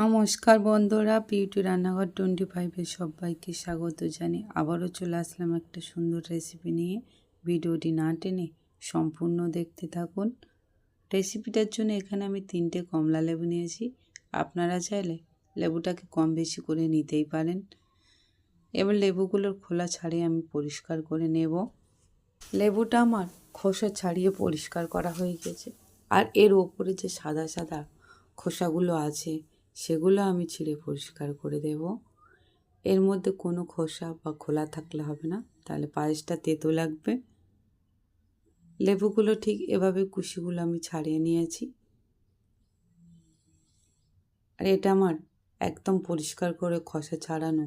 নমস্কার বন্ধুরা বিউটি রান্নাঘর টোয়েন্টি ফাইভের সবাইকে স্বাগত জানি আবারও চলে আসলাম একটা সুন্দর রেসিপি নিয়ে। ভিডিওটি না টেনে সম্পূর্ণ দেখতে থাকুন। রেসিপিটার জন্য এখানে আমি তিনটে কমলা লেবু নিয়েছি। আপনারা চাইলে লেবুটাকে কম বেশি করে নিতেই পারেন। এবার লেবুগুলোর খোলা ছাড়িয়ে আমি পরিষ্কার করে নেব। লেবুটা আমার খোসা ছাড়িয়ে পরিষ্কার করা হয়ে গেছে। আর এর ওপরে যে সাদা সাদা খোসাগুলো আছে সেগুলো আমি ছিঁড়ে পরিষ্কার করে দেব। এর মধ্যে কোনো খোসা বা খোলা থাকলে হবে না, তাহলে পায়েসটা তেতো লাগবে। লেবুগুলো ঠিক এভাবে কুশিগুলো আমি ছাড়িয়ে নিয়েছি। আর এটা আমার একদম পরিষ্কার করে খসা ছাড়ানো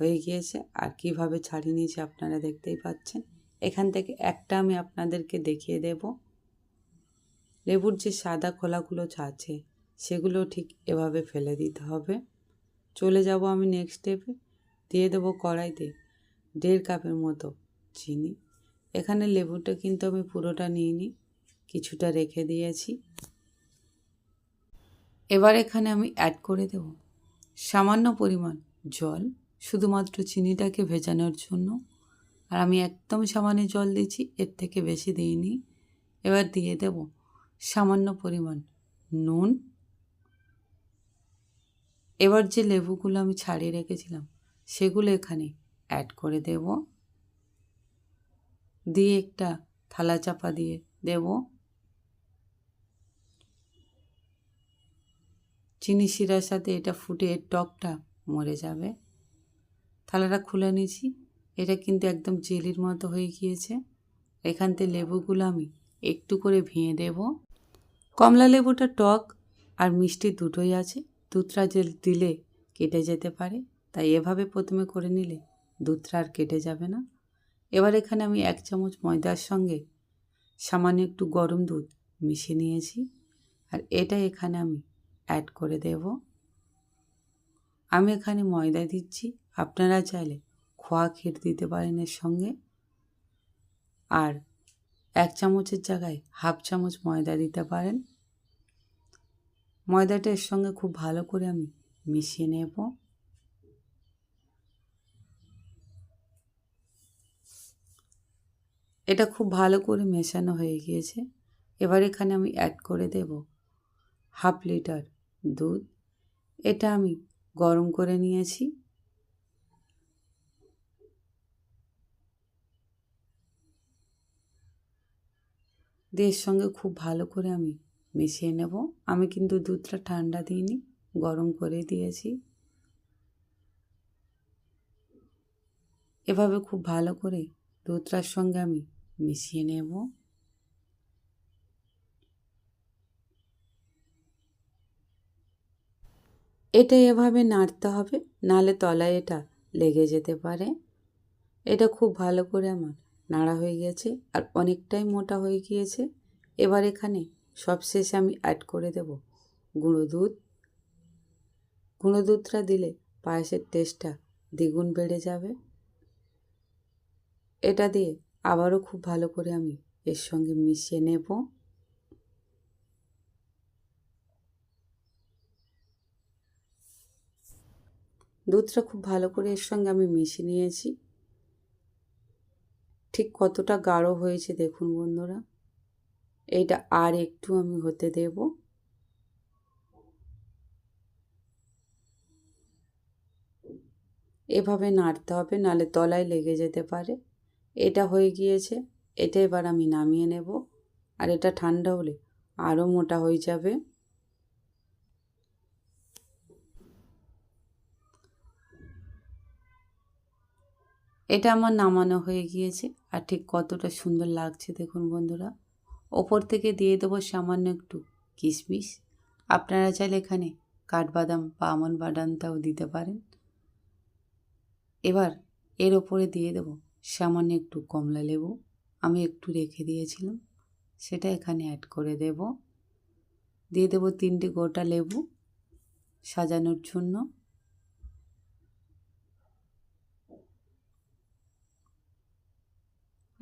হয়ে গিয়েছে। আর কীভাবে ছাড়িয়ে নিয়েছি আপনারা দেখতেই পাচ্ছেন। এখান থেকে একটা আমি আপনাদেরকে দেখিয়ে দেব। লেবুর যে সাদা খোলাগুলো আছে সেগুলো ঠিক এভাবে ফেলে দিতে হবে। চলে যাব আমি নেক্সট স্টেপে দিয়ে দেবো কড়াইতে দেড় কাপের মতো চিনি। এখানে লেবুটা কিন্তু আমি পুরোটা নিইনি, কিছুটা রেখে দিয়েছি। এবার এখানে আমি অ্যাড করে দেব সামান্য পরিমাণ জল, শুধুমাত্র চিনিটাকে ভেজানোর জন্য। আর আমি একদম সামান্য জল দিচ্ছি, এর থেকে বেশি দিইনি। এবার দিয়ে দেব সামান্য পরিমাণ নুন। এবার যে লেবুগুলো আমি ছাড়িয়ে রেখেছিলাম, সেগুলো এখানে অ্যাড করে দেব। দিয়ে একটা থালা চাপা দিয়ে দেব। চিনি শিরার সাথে এটা ফুটে এর টকটা মরে যাবে। থালাটা খুলে নিয়েছি। এটা কিন্তু একদম জেলির মতো হয়ে গিয়েছে। এখান থেকে লেবুগুলো আমি একটু করে ভেঙে দেব। কমলা লেবুটা টক আর মিষ্টি দুটোই আছে। দুধটা দিলে কেটে যেতে পারে, তাই এভাবে প্রথমে করে নিলে দুধটা আর কেটে যাবে না। এবার এখানে আমি এক চামচ ময়দার সঙ্গে সামান্য একটু গরম দুধ মিশিয়ে নিয়েছি, আর এটা এখানে আমি অ্যাড করে দেব। আমি এখানে ময়দা দিচ্ছি, আপনারা চাইলে খোয়া ক্ষীর দিতে পারেন এর সঙ্গে। আর এক চামচের জায়গায় হাফ চামচ ময়দা দিতে পারেন। ময়দাটা এর সঙ্গে খুব ভালো করে আমি মিশিয়ে নেব। এটা খুব ভালো করে মেশানো হয়ে গিয়েছে। এবার এখানে আমি অ্যাড করে দেব হাফ লিটার দুধ। এটা আমি গরম করে নিয়েছি। দিয়ে সঙ্গে খুব ভালো করে আমি মিশিয়ে নেব। আমি কিন্তু দুধটা ঠান্ডা দিইনি, গরম করে দিয়েছি। এভাবে খুব ভালো করে দুধটার সঙ্গে আমি মিশিয়ে নেব। এটা এভাবে নাড়তে হবে, নালে তলায় এটা লেগে যেতে পারে। এটা খুব ভালো করে আমার নাড়া হয়ে গেছে, আর অনেকটাই মোটা হয়ে গিয়েছে। এবার এখানে সবশেষে আমি অ্যাড করে দেব গুঁড়ো দুধ। গুঁড়ো দুধটা দিলে পায়েসের টেস্টটা দ্বিগুণ বেড়ে যাবে। এটা দিয়ে আবারও খুব ভালো করে আমি এর সঙ্গে মিশিয়ে নেব। দুধটা খুব ভালো করে এর সঙ্গে আমি মিশিয়ে নিয়েছি। ঠিক কতটা গাঢ় হয়েছে দেখুন বন্ধুরা। এইটা আর একটু আমি হতে দেব। এভাবে নাড়তে হবে, নালে তলায় লেগে যেতে পারে। এটা হয়ে গিয়েছে, এটা এবার আমি নামিয়ে নেব। আর এটা ঠান্ডা হলে আরও মোটা হয়ে যাবে। এটা আমার নামানো হয়ে গিয়েছে, আর ঠিক কতটা সুন্দর লাগছে দেখুন বন্ধুরা। ওপর থেকে দিয়ে দেবো সামান্য একটু কিশমিশ। আপনারা চাইলে এখানে কাঠবাদাম বা আমন বাদামটাও দিতে পারেন। এবার এর ওপরে দিয়ে দেবো সামান্য একটু কমলা লেবু। আমি একটু রেখে দিয়েছিলাম, সেটা এখানে অ্যাড করে দেব। দিয়ে দেবো তিনটে গোটা লেবু সাজানোর জন্য।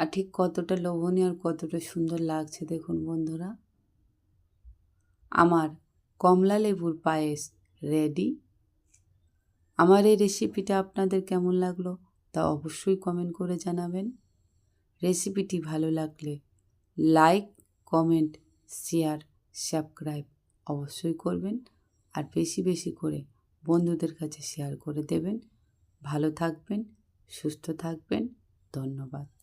আর ঠিক কতটা লোভনীয় আর কতটা সুন্দর লাগছে দেখুন বন্ধুরা। আমার কমলা লেবুর পায়েস রেডি আমার এই রেসিপিটা আপনাদের কেমন লাগল তা অবশ্যই কমেন্ট করে জানাবেন। রেসিপিটি ভালো লাগলে লাইক কমেন্ট শেয়ার সাবস্ক্রাইব অবশ্যই করবেন আর বেশি বেশি করে বন্ধুদের কাছে শেয়ার করে দেবেন। ভালো থাকবেন, সুস্থ থাকবেন, ধন্যবাদ।